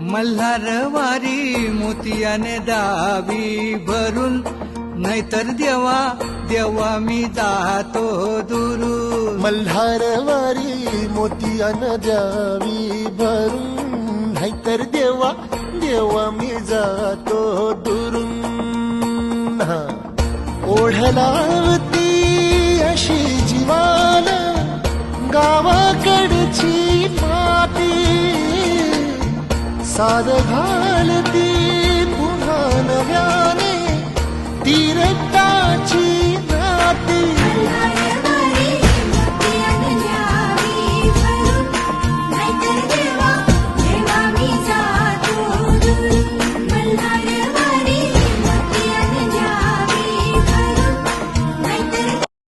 मल्हारवारी मोतियाने दावी भरून नाहीतर देवा देवा मी जातो दुरू मल्हारवारी मोतियान द्यावी भरून नाहीतर देवा देवा मी जातो दुरून. ओढलावती अशी जीवाला गावाकडची साध घालती पुन्हा नव्याने तीरता